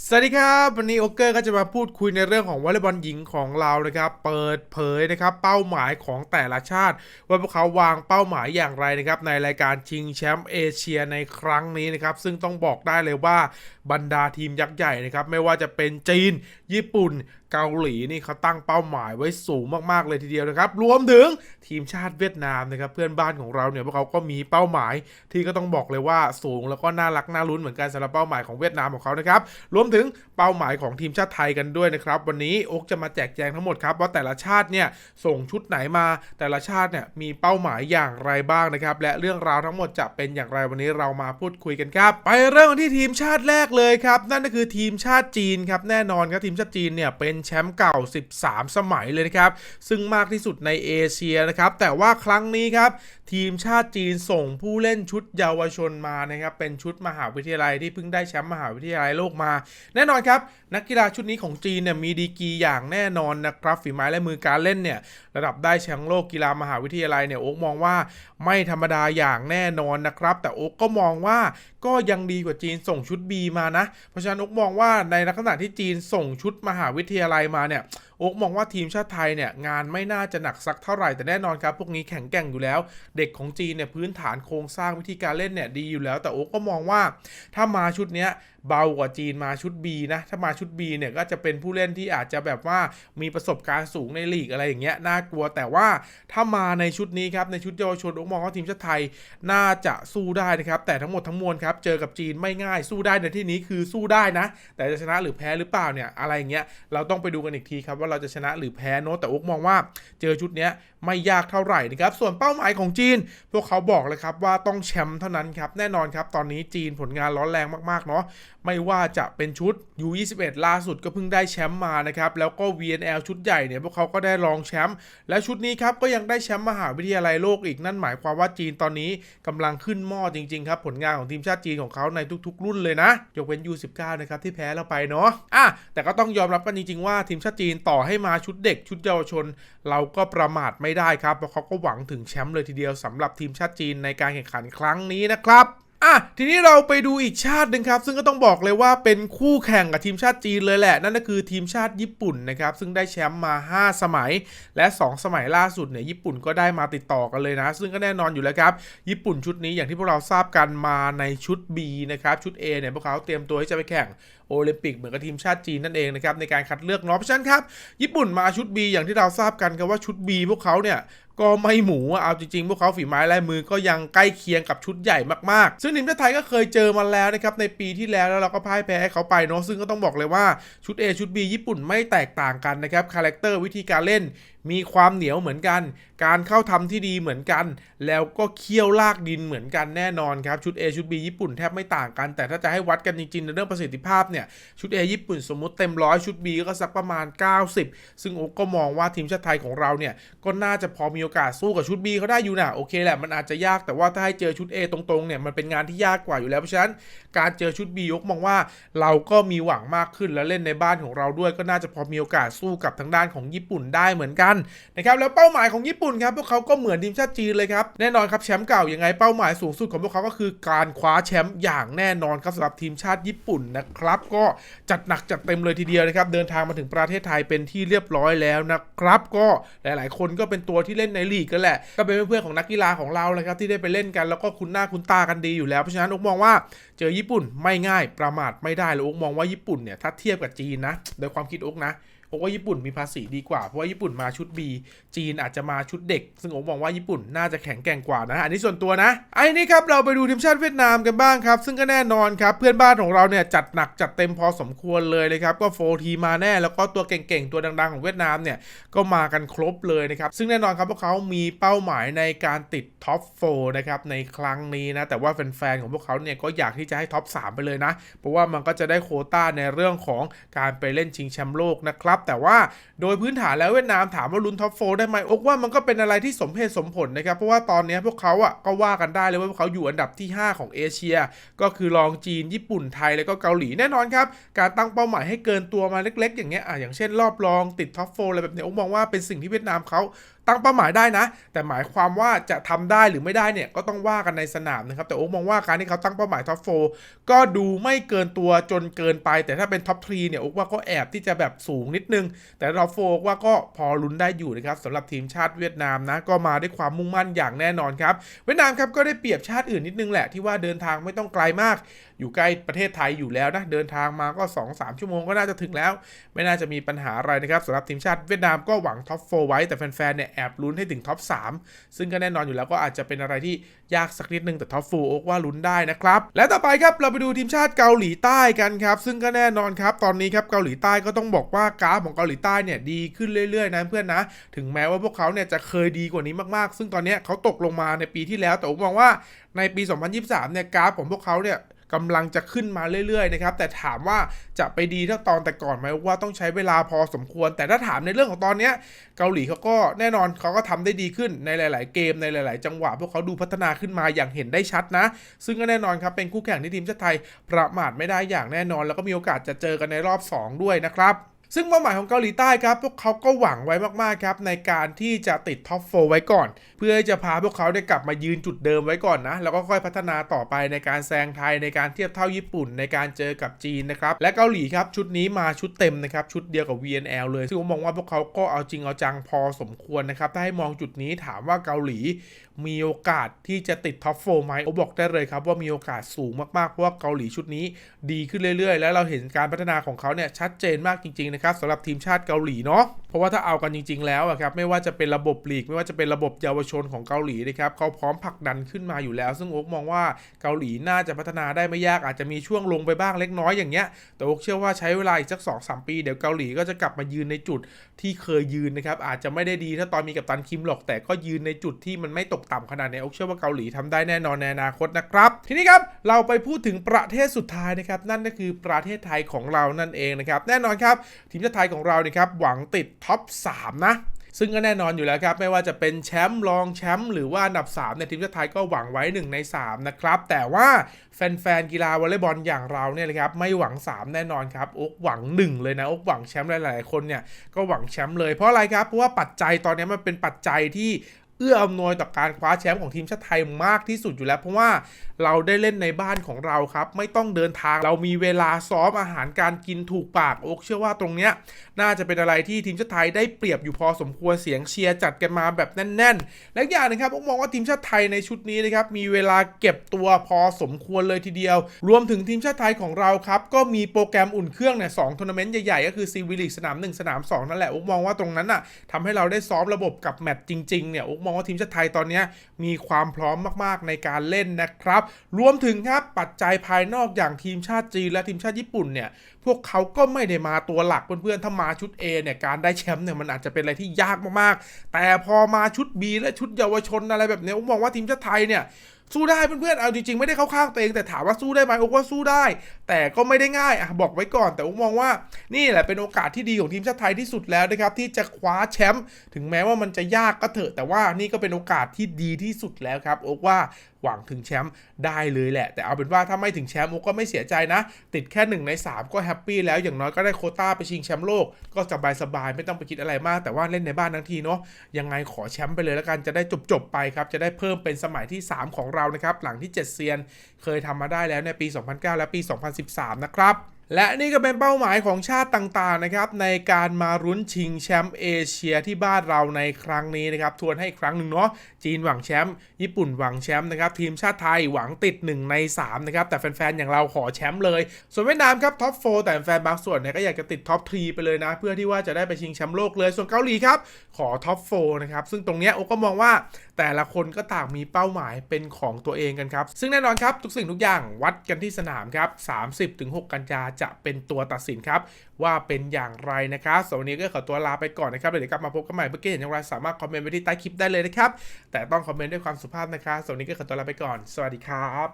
สวัสดีครับ วันนี้โอเกอร์ก็จะมาพูดคุยในเรื่องของวอลเลย์บอลหญิงของเรานะครับ เปิดเผยนะครับเป้าหมายของแต่ละชาติ ว่าพวกเขาวางเป้าหมายอย่างไรนะครับในรายการชิงแชมป์เอเชียในครั้งนี้นะครับ ซึ่งต้องบอกได้เลยว่าบรรดาทีมยักษ์ใหญ่นะครับไม่ว่าจะเป็นจีน ญี่ปุ่น เกาหลีนี่เขาตั้งเป้าหมายไว้สูงมากๆเลยทีเดียวนะครับ รวมถึงทีมชาติเวียดนามนะครับเพื่อนบ้านของเราเนี่ยพวกเขาก็มีเป้าหมายที่ก็ต้องบอกเลยว่าสูงแล้วก็น่ารักน่าลุ้นเหมือนกันสำหรับเป้าหมายของเวียดนามของเขานะครับรวมถึงเป้าหมายของทีมชาติไทยกันด้วยนะครับวันนี้โอ๊กจะมาแจกแจงทั้งหมดครับว่าแต่ละชาติเนี่ยส่งชุดไหนมาแต่ละชาติเนี่ยมีเป้าหมายอย่างไรบ้างนะครับและเรื่องราวทั้งหมดจะเป็นอย่างไรวันนี้เรามาพูดคุยกันครับ ไปเริ่มที่ทีมชาติแรกเลยครับนั่นก็คือทีมชาติจีนครับแน่นอนครับทีมชาติจีนเนี่ยเป็นแชมป์เก่า 13 สมัยเลยนะครับ ซึ่งมากที่สุดในเอเชียนะครับ แต่ว่าครั้งนี้ครับ ทีมชาติจีนส่งผู้เล่นชุดเยาวชนมานะครับ เป็นชุดมหาวิทยาลัยที่เพิ่งได้แชมป์มหาวิทยาลัยโลกมา แน่นอนครับ นักกีฬาชุดนี้ของจีนเนี่ยมีดีกีอย่างแน่นอนนะครับ ฝีไม้และมือการเล่นเนี่ยระดับได้แชมป์โลกกีฬามหาวิทยาลัยเนี่ยโอ๊กมองว่าไม่ธรรมดาอย่างแน่นอนนะครับ แต่โอ๊กก็มองว่าก็ยังดีกว่าจีนส่งชุด B มานะ เพราะฉะนั้นโอ๊กมองว่าในลักษณะที่จีนส่งชุดมหาวิทยาลัยไรมาเนี่ย โอ๊กมองว่าทีมชาติไทยเนี่ยงานไม่น่าจะหนักสักเท่าไหร่แต่แน่นอนครับพวกนี้แข็งแกร่งอยู่แล้ว เด็กของจีนเนี่ยพื้นฐานโครงสร้างวิธีการเล่นเนี่ยดีอยู่แล้ว แต่โอ๊กก็มองว่าถ้ามาชุดเนี้ยเบากว่าจีนมาชุด B นะ ถ้ามาชุด B เนี่ยก็จะเป็นผู้เล่นที่อาจจะแบบว่ามีประสบการณ์สูงในลีกอะไรอย่างเงี้ยน่ากลัวแต่ว่าถ้ามาในชุดนี้ครับในชุดเยาวชนโอ๊กมองว่าทีมชาติไทยน่าจะสู้ได้นะครับแต่ทั้งหมดทั้งมวลครับเจอกับจีนไม่ง่ายสู้ได้ในที่นี้คือสู้ได้นะ แต่จะชนะหรือแพ้หรือเปล่าเนี่ยอะไรอย่างเงี้ยเราต้องไปดูกันอีกทีครับว่าเราจะชนะหรือแพ้เนอะแต่โอ๊กมองว่าเจอชุดนี้ไม่ยากเท่าไหร่นะครับส่วนเป้าหมายของจีน พวกเขาบอกเลยครับว่าต้องแชมป์เท่านั้นครับแน่นอนครับตอนนี้จีนผลงานร้อนแรงมากๆเนาะไม่ว่าจะเป็นชุด U21 ล่าสุดก็เพิ่งได้แชมป์มานะครับแล้วก็ VNL ชุดใหญ่เนี่ยพวกเขาก็ได้รองแชมป์และชุดนี้ครับก็ยังได้แชมป์มหาวิทยาลัยโลกอีกนั่นหมายความว่าจีนตอนนี้กำลังขึ้นหม้อจริงๆครับผลงานของทีมชาติจีนของเขาในทุก ๆ รุ่นเลยนะยกเว้น U19 นะครับที่แพ้เราไปเนาะอะแต่ก็ต้องยอมรับกันจริงๆว่าทีมชาติจีนต่อให้มาชุดเด็กชุดเยาวชน เราก็ประมาทไม่ได้ครับเพราะเขาก็หวังถึงแชมป์เลยทีเดียวสำหรับทีมชาติจีนในการแข่งขันครั้งนี้นะครับ อะทีนี้เราไปดูอีกชาติหนึ่งครับ ซึ่งก็ต้องบอกเลยว่าเป็นคู่แข่งกับทีมชาติจีนเลยแหละ นั่นก็คือทีมชาติญี่ปุ่นนะครับซึ่งได้แชมป์มา 5 สมัย และ 2 สมัยล่าสุดเนี่ยญี่ปุ่นก็ได้มาติดต่อกันเลยนะ ซึ่งก็แน่นอนอยู่แล้วครับญี่ปุ่นชุดนี้อย่างที่พวกเราทราบกันมาในชุด B นะครับชุด A เนี่ยพวกเขาเตรียมตัวที่จะไปแข่งโอลิมปิกเหมือนกับทีมชาติจีนนั่นเองนะครับในการคัดเลือกเนาะเพราะฉะนั้นครับญี่ปุ่นมาชุด B อย่างที่เราทราบกันครับว่าชุด B พวกเขาเนี่ย ก็ไม่หมูอะเอาจริงๆ พวกเขาฝีไม้ลายมือก็ยังใกล้เคียงกับชุดใหญ่มากๆ ซึ่งทีมชาติไทยก็เคยเจอมาแล้วนะครับในปีที่แล้วแล้วเราก็พ่ายแพ้เขาไปเนาะซึ่งก็ต้องบอกเลยว่าชุด A ชุด B ญี่ปุ่นไม่แตกต่างกันนะครับคาแรคเตอร์วิธีการเล่น มีความเหนียวเหมือนกัน การเข้าทำที่ดีเหมือนกัน แล้วก็เคี่ยวลากดินเหมือนกันแน่นอนครับ ชุด A ชุด B ญี่ปุ่นแทบไม่ต่างกัน แต่ถ้าจะให้วัดกันจริงๆในเรื่องประสิทธิภาพเนี่ย ชุด A ญี่ปุ่นสมมุติเต็มร้อยชุด B ก็สักประมาณ 90 ซึ่งโอ๊กก็มองว่าทีมชาติไทยของเราเนี่ยก็น่าจะพอมีโอกาสสู้กับชุด B เขาได้อยู่นะโอเคแหละมันอาจจะยากแต่ว่าถ้าให้เจอชุด A ตรงๆเนี่ยมันเป็นงานที่ยากกว่าอยู่แล้วเพราะฉะนั้นการเจอชุด B ยกมองว่าเราก็มีหวังมากขึ้นแล้วเล่นในบ้านของเราด้วยก็น่าจะพอมีโอกาสสู้กับทางด้านของญี่ปุ่นได้เหมือนกันนะครับแล้วเป้าหมายของญี่ปุ่นครับพวกเขาก็เหมือนทีมชาติจีนเลยครับแน่นอนครับแชมป์เก่ายังไงเป้าหมายสูงสุดของพวกเขาก็คือการคว้าแชมป์อย่างแน่นอนครับสำหรับทีมชาติญี่ปุ่นนะครับ ก็จัดหนักจัดเต็มเลยทีเดียวนะครับเดินทางมาถึงประเทศไทยเป็นที่เรียบร้อยแล้วนะครับ ก็หลาย ๆ คนก็เป็นตัวที่เล่นในลีกกันแหละ ก็เป็นเพื่อนๆของนักกีฬาของเราเลยครับที่ได้ไปเล่นกันแล้วก็คุ้นหน้าคุ้นตากันดีอยู่แล้วเพราะฉะนั้นอกมองว่าเจอญี่ปุ่นไม่ง่ายประมาทไม่ได้เลยอกมองว่าญี่ปุ่นเนี่ยถ้าเทียบกับจีนนะโดยความคิดอกนะ ผมว่าญี่ปุ่นมีภาษีดีกว่า เพราะว่าญี่ปุ่นมาชุด B จีนอาจจะมาชุดเด็ก ซึ่งผมมองว่าญี่ปุ่นน่าจะแข็งแกร่งกว่านะ อันนี้ส่วนตัวนะ ไอ้นี่ครับเราไปดูทีมชาติเวียดนามกันบ้างครับ ซึ่งก็แน่นอนครับ เพื่อนบ้านของเราเนี่ยจัดหนักจัดเต็มพอสมควรเลยนะครับ ก็โฟร์ทีมาแน่ แล้วก็ตัวเก่งๆ ตัวดังๆ ของเวียดนามเนี่ย ก็มากันครบเลยนะครับ ซึ่งแน่นอนครับพวกเขามีเป้าหมายในการติดท็อปโฟนะครับในครั้งนี้นะ แต่ว่าแฟนๆ ของพวกเขาเนี่ยก็อยากที่จะให้ท็อป3ไปเลยนะ เพราะว่ามันก็จะได้โคต้าในเรื่องของการไปเล่นชิงแชมป์โลกนะครับแต่ว่าโดยพื้นฐานแล้วเวียดนามถามว่าลุ้นท็อปโฟได้ไหมอกว่ามันก็เป็นอะไรที่สมเหตุสมผลนะครับ เพราะว่าตอนนี้พวกเขาอะก็ว่ากันได้เลยว่าพวกเขาอยู่อันดับที่ 5 ของเอเชีย ก็คือรองจีนญี่ปุ่นไทยแล้วก็เกาหลีแน่นอนครับ การตั้งเป้าหมายให้เกินตัวมาเล็ก ๆ อย่างเงี้ยอะอย่างเช่นรอบรองติดท็อปโฟอะไรแบบเนี้ยอกมองว่าเป็นสิ่งที่เวียดนามเขาตั้งเป้าหมายได้นะ แต่หมายความว่าจะทำได้หรือไม่ได้เนี่ยก็ต้องว่ากันในสนามนะครับ แต่โอ๊กมองว่าการที่เขาตั้งเป้าหมายท็อปโฟก็ดูไม่เกินตัวจนเกินไป แต่ถ้าเป็นท็อปทรีเนี่ยโอ๊กว่าก็แอบที่จะแบบสูงนิดนึง แต่ท็อปโฟว่าก็พอลุ้นได้อยู่นะครับสำหรับทีมชาติเวียดนามนะก็มาด้วยความมุ่งมั่นอย่างแน่นอนครับ เวียดนามครับก็ได้เปรียบชาติอื่นนิดนึงแหละที่ว่าเดินทางไม่ต้องไกลมาก อยู่ใกล้ประเทศไทยอยู่แล้วนะเดินทางมาก็ 2-3 ชั่วโมงก็น่าจะถึงแล้ว ไม่น่าจะมีปัญหาอะไรนะครับสำหรับทีมชาติเวียดนามก็หวังท็อป4ไว้แต่แฟนๆเนี่ยแอบลุ้นให้ถึงท็อป3ซึ่งก็แน่นอนอยู่แล้วก็อาจจะเป็นอะไรที่ยากสักนิดนึงแต่ท็อป4โอกว่าลุ้นได้นะครับ และต่อไปครับเราไปดูทีมชาติเกาหลีใต้กันครับ ซึ่งก็แน่นอนครับ ตอนนี้ครับเกาหลีใต้ก็ต้องบอกว่ากราฟของเกาหลีใต้เนี่ยดีขึ้นเรื่อยๆนะเพื่อนนะ ถึงแม้ว่าพวกเขาเนี่ยจะเคยดีกว่านี้มากๆ ซึ่งตอนนี้เขาตกลงมาในปีที่แล้วแต่ผมมองว่าในปี 2023 เนี่ยกราฟของพวกเขาเนี่ย กำลังจะขึ้นมาเรื่อยๆนะครับแต่ถามว่าจะไปดีเท่าตอนแต่ก่อนไหมว่าต้องใช้เวลาพอสมควร แต่ถ้าถามในเรื่องของตอนนี้เกาหลีเขาก็แน่นอนเขาก็ทำได้ดีขึ้นในหลาย ๆ เกมในหลาย ๆ จังหวะพวกเขาดูพัฒนาขึ้นมาอย่างเห็นได้ชัดนะ ซึ่งก็แน่นอนครับเป็นคู่แข่งที่ทีมชาติไทยประมาทไม่ได้อย่างแน่นอน แล้วก็มีโอกาสจะเจอกันในรอบ 2 ด้วยนะครับ ซึ่งเป้าหมายของเกาหลีใต้ครับ พวกเขาก็หวังไว้มากๆครับในการที่จะติดท็อปโฟไว้ก่อน เพื่อจะพาพวกเขาได้กลับมายืนจุดเดิมไว้ก่อนนะ แล้วก็ค่อยพัฒนาต่อไปในการแซงไทยในการเทียบเท่าญี่ปุ่น ในการเจอกับจีนนะครับ และเกาหลีครับชุดนี้มาชุดเต็มนะครับชุดเดียวกับ VNL เลย ซึ่งผมมองว่าพวกเขาก็เอาจริงเอาจังพอสมควรนะครับถ้าให้มองจุดนี้ถามว่าเกาหลี มีโอกาสที่จะติดท็อปโฟไหมผมบอกได้เลยครับว่ามีโอกาสสูงมากๆ เพราะว่าเกาหลีชุดนี้ดีขึ้นเรื่อยๆ แล้วเราเห็นการพัฒนาของเขาเนี่ยชัดเจนมากจริงๆนะครับสำหรับทีมชาติเกาหลีเนาะเพราะว่าถ้าเอากันจริง ๆ แล้วอะครับไม่ว่าจะเป็นระบบลีก ไม่ว่าจะเป็นระบบเยาวชนของเกาหลีนะครับเขาพร้อมผลักดันขึ้นมาอยู่แล้ว ซึ่งโอ๊กมองว่าเกาหลีน่าจะพัฒนาได้ไม่ยากอาจจะมีช่วงลงไปบ้างเล็กน้อยอย่างเงี้ยแต่โอ๊กเชื่อว่าใช้เวลาอีกสัก2องสปีเดี๋ยวเกาหลีก็จะกลับมายืนในจุดที่เคยยืนนะครับอาจจะไม่ได้ดีถ้าตอนมีกับตันคิมหรอกแต่ก็ยืนในจุดที่มันไม่ตกต่ำขนาดนี้โอ๊กเชื่อว่าเกาหลีทำได้แน่นอนในอนาคตนะครับ ทีนี้ครับเราไปพูดถึงประเทศสุดท้ายนะครับ นั่นก็คือประเทศไทยของเรานั่นเองนะครับ แน่นอนครับ ทีมชาติไทยของเราเนี่ยครับหวังติดท็อป 3 นะซึ่งก็แน่นอนอยู่แล้วครับ ไม่ว่าจะเป็นแชมป์รองแชมป์หรือว่าอันดับ3เนี่ยทีมชาติไทยก็หวังไว้ 1 ใน 3 นะครับ แต่ว่าแฟนๆกีฬาวอลเลย์บอลอย่างเราเนี่ยเลยครับไม่หวัง 3 แน่นอนครับอกหวัง 1 เลยนะอกหวังแชมป์หลายๆคนเนี่ยก็หวังแชมป์เลยเพราะอะไรครับเพราะว่าปัจจัยตอนนี้มันเป็นปัจจัยที่ อื้ออำนวยต่อการคว้าแชมป์ของทีมชาติไทยมากที่สุดอยู่แล้ว เพราะว่าเราได้เล่นในบ้านของเราครับ ไม่ต้องเดินทางเรามีเวลาซ้อมอาหารการกินถูกปากโอกเชื่อว่าตรงเนี้ยน่าจะเป็นอะไรที่ทีมชาติไทยได้เปรียบอยู่พอสมควรเสียงเชียร์จัดกันมาแบบแน่น ๆ และอีกอย่างนึงครับผมมองว่าทีมชาติไทยในชุดนี้นะครับมีเวลาเก็บตัวพอสมควรเลยทีเดียว รวมถึงทีมชาติไทยของเราครับก็มีโปรแกรมอุ่นเครื่องเนี่ยสองทัวร์นาเมนต์ใหญ่ๆก็คือซีวิลิกสนาม1สนาม2นั่นแหละอกมองว่าตรงนั้นน่ะทำให้เราได้ซ้อมระบบกับแมตช์จริงๆเนี่ยอกมองว่าทีมชาติไทยตอนนี้มีความพร้อมมากๆในการเล่นนะครับ รวมถึงครับปัจจัยภายนอกอย่างทีมชาติจีนและทีมชาติญี่ปุ่นเนี่ยพวกเขาก็ไม่ได้มาตัวหลักเพื่อนๆถ้ามาชุด A เนี่ยการได้แชมป์เนี่ยมันอาจจะเป็นอะไรที่ยากมากๆ แต่พอมาชุด B และชุดเยาวชนอะไรแบบนี้ผมมองว่าทีมชาติไทยเนี่ย สู้ได้เพื่อนๆ เอาจริงๆ ไม่ได้เข้าข้างตัวเอง แต่ถามว่าสู้ได้ไหมโอ้ว่าสู้ได้ แต่ก็ไม่ได้ง่ายอะบอกไว้ก่อน แต่ผมมองว่านี่แหละเป็นโอกาสที่ดีของทีมชาติไทยที่สุดแล้วนะครับที่จะคว้าแชมป์ถึงแม้ว่ามันจะยากก็เถอะ แต่ว่านี่ก็เป็นโอกาสที่ดีที่สุดแล้วครับโอ๊กว่า หวังถึงแชมป์ได้เลยแหละ แต่เอาเป็นว่าถ้าไม่ถึงแชมป์มุกก็ไม่เสียใจนะ ติดแค่1ใน3 ก็แฮปปี้แล้วอย่างน้อยก็ได้โคต้าไปชิงแชมป์โลก ก็สบายๆไม่ต้องไปคิดอะไรมาก แต่ว่าเล่นในบ้านทั้งทีเนาะยังไงขอแชมป์ไปเลยแล้วกันจะได้จบๆไปครับจะได้เพิ่มเป็นสมัยที่ 3 ของเรานะครับหลังที่ 7 เซียน เคยทำมาได้แล้วในปี 2009 และปี 2013 นะครับ และนี่ก็เป็นเป้าหมายของชาติต่างๆนะครับในการมารุ้นชิงแชมป์เอเชียที่บ้านเราในครั้งนี้นะครับทวนให้อีกครั้งหนึ่งเนาะจีนหวังแชมป์ญี่ปุ่นหวังแชมป์นะครับทีมชาติไทยหวังติด 1 ใน3นะครับแต่แฟนๆอย่างเราขอแชมป์เลย ส่วนเวียดนามครับท็อป4แต่แฟนบางส่วนเนี่ยก็อยากจะติดท็อป3ไปเลยนะ เพื่อที่ว่าจะได้ไปชิงแชมป์โลกเลย ส่วนเกาหลีครับขอท็อป4นะครับซึ่งตรงเนี้ยโอก็มองว่าแต่ละคนก็ต่างมีเป้าหมายเป็นของตัวเองกันครับซึ่งแน่นอนครับทุกสิ่งทุกอย่างวัดกันที่สนามครับ30-6 กันยาจะเป็นตัวตัดสินครับ ว่าเป็นอย่างไรนะครับสำหรับวันนี้ก็ขอตัวลาไปก่อนนะครับเดี๋ยวกลับมาพบกันใหม่เมื่อเห็นอย่างไรสามารถคอมเมนต์ไว้ที่ใต้คลิปได้เลยนะครับแต่ต้องคอมเมนต์ด้วยความสุภาพนะครับสำหรับวันนี้ก็ขอตัวลาไปก่อน สวัสดีครับ